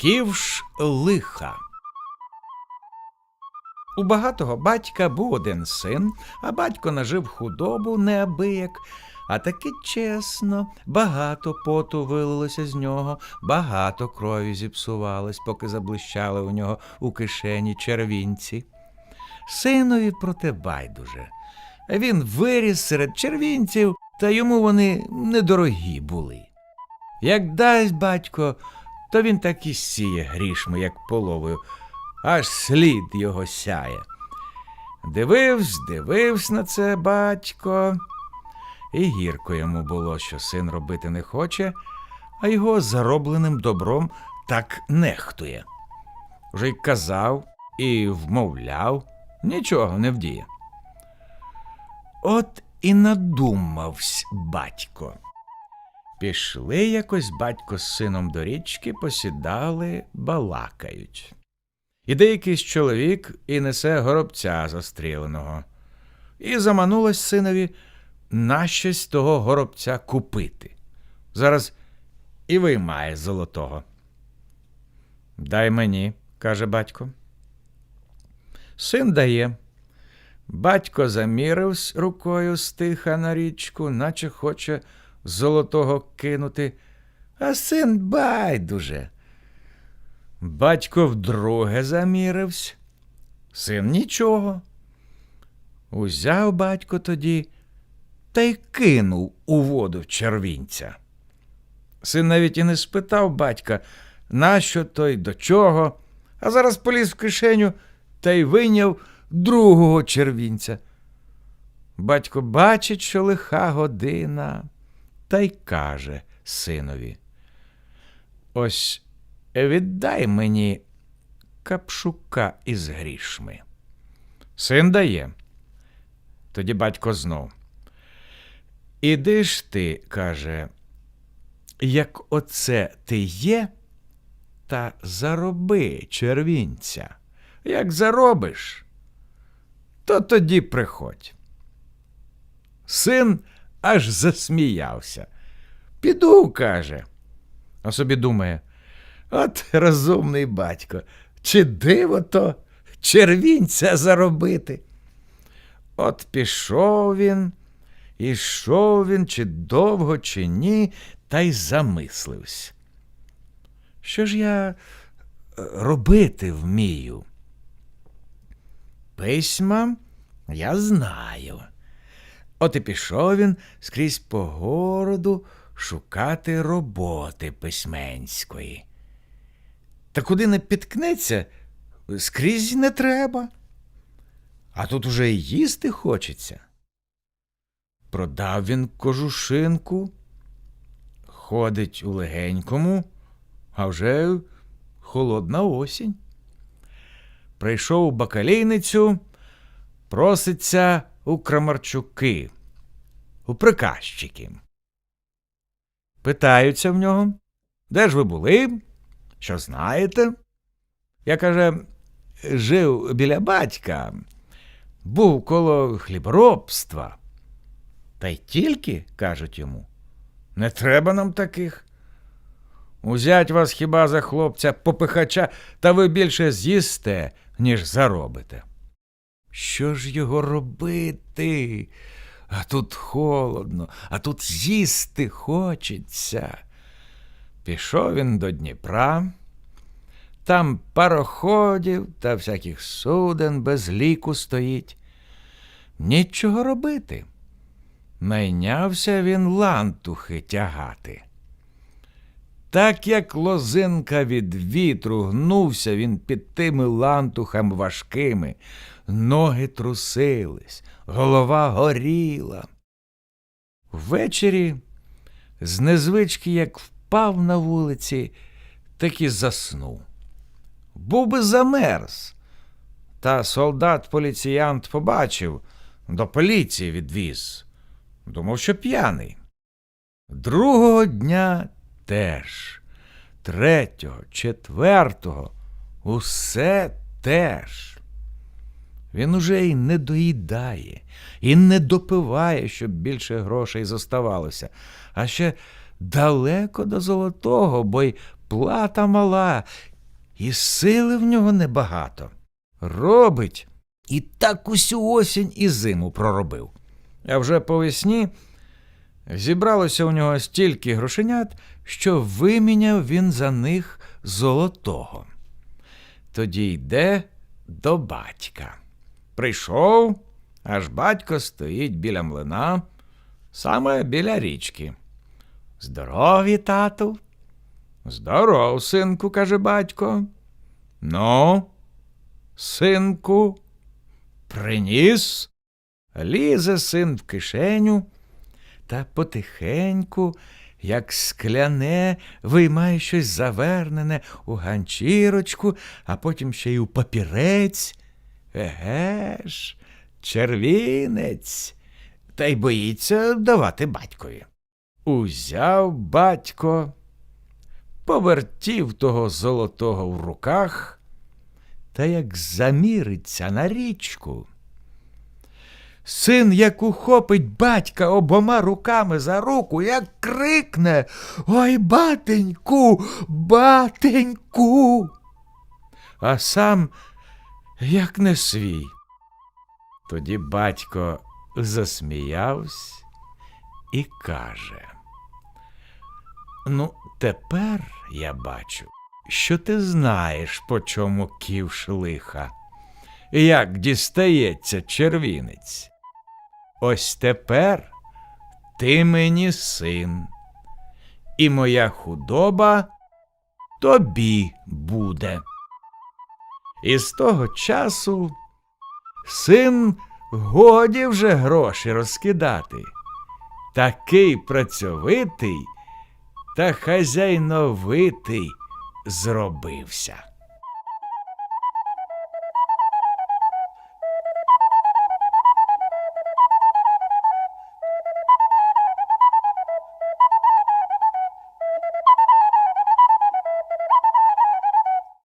Ківш лиха. У багатого батька був один син, а батько нажив худобу неабияк, а таки чесно, багато поту вилилося з нього, багато крові зіпсувалось, поки заблищали у нього у кишені червінці. Синові проте байдуже. Він виріс серед червінців, та йому вони недорогі були. Як дасть батько, то він так і сіє грішми, як половою, аж слід його сяє. Дививсь, дививсь на це батько, і гірко йому було, що син робити не хоче, а його заробленим добром так нехтує. Вже й казав і вмовляв, нічого не вдіє. От і надумавсь батько. Пішли якось батько з сином до річки, посідали, балакають. Іде якийсь чоловік і несе горобця застріленого. І заманулось синові нащось того горобця купити. Зараз і виймає золотого. Дай мені, каже батько. Син дає. Батько заміривсь рукою стиха на річку, наче хоче золотого кинути, а син байдуже. Батько вдруге заміривсь, син нічого. Узяв батько тоді та й кинув у воду червінця. Син навіть і не спитав батька, нащо той до чого, а зараз поліз в кишеню та й вийняв другого червінця. Батько бачить, що лиха година, та й каже синові. Ось віддай мені капшука із грішми. Син дає. Тоді батько знов. Іди ж ти, каже, як оце ти є, та зароби червінця. Як заробиш, то тоді приходь. Син аж засміявся. Піду, каже. А собі думає, от розумний батько, чи диво то червінця заробити. От пішов він, ішов він, чи довго, чи ні, та й замислився. Що ж я е, робити вмію? Письма я знаю. От і пішов він скрізь по городу шукати роботи письменської. Та куди не підкнеться, скрізь не треба. А тут уже й їсти хочеться. Продав він кожушинку, ходить у легенькому, а вже холодна осінь. Прийшов у бакалійницю, проситься у крамарчуки, у приказчики. Питаються в нього, де ж ви були, що знаєте? Я каже, жив біля батька, був коло хліборобства. Та й тільки, кажуть йому, не треба нам таких. Узять вас хіба за хлопця попихача, та ви більше з'їсте, ніж заробите. Що ж його робити? А тут холодно, а тут їсти хочеться. Пішов він до Дніпра, там пароходів та всяких суден без ліку стоїть. Нічого робити. Найнявся він лантухи тягати. Так як лозинка від вітру гнувся він під тими лантухами важкими, ноги трусились, голова горіла. Ввечері, з незвички, як впав на вулиці, так і заснув. Був би замерз. Та солдат-поліціянт побачив, до поліції відвіз. Думав, що п'яний. Другого дня теж, третього, четвертого, усе теж. Він уже й не доїдає, і не допиває, щоб більше грошей зоставалося, а ще далеко до золотого, бо й плата мала, і сили в нього небагато. Робить і так усю осінь і зиму проробив. А вже по весні зібралося у нього стільки грошенят, що виміняв він за них золотого. Тоді йде до батька. Прийшов, аж батько стоїть біля млина, саме біля річки. Здорові, тату. Здоров, синку, каже батько. Ну, синку, приніс. Лізе син в кишеню та потихеньку, як скляне, виймає щось завернене у ганчірочку, а потім ще й у папірець. Еге ж, червінець, та й боїться давати батькові. Узяв батько, повертів того золотого в руках, та як заміриться на річку. Син, як ухопить батька обома руками за руку, як крикне Ой, батеньку, батеньку. А сам як не свій. Тоді батько засміявся і каже: Ну, тепер я бачу, що ти знаєш, по чому ківш лиха, як дістається червінець. Ось тепер ти мені син, і моя худоба тобі буде. І з того часу син годі вже гроші розкидати. Такий працьовитий та хазяйновитий зробився.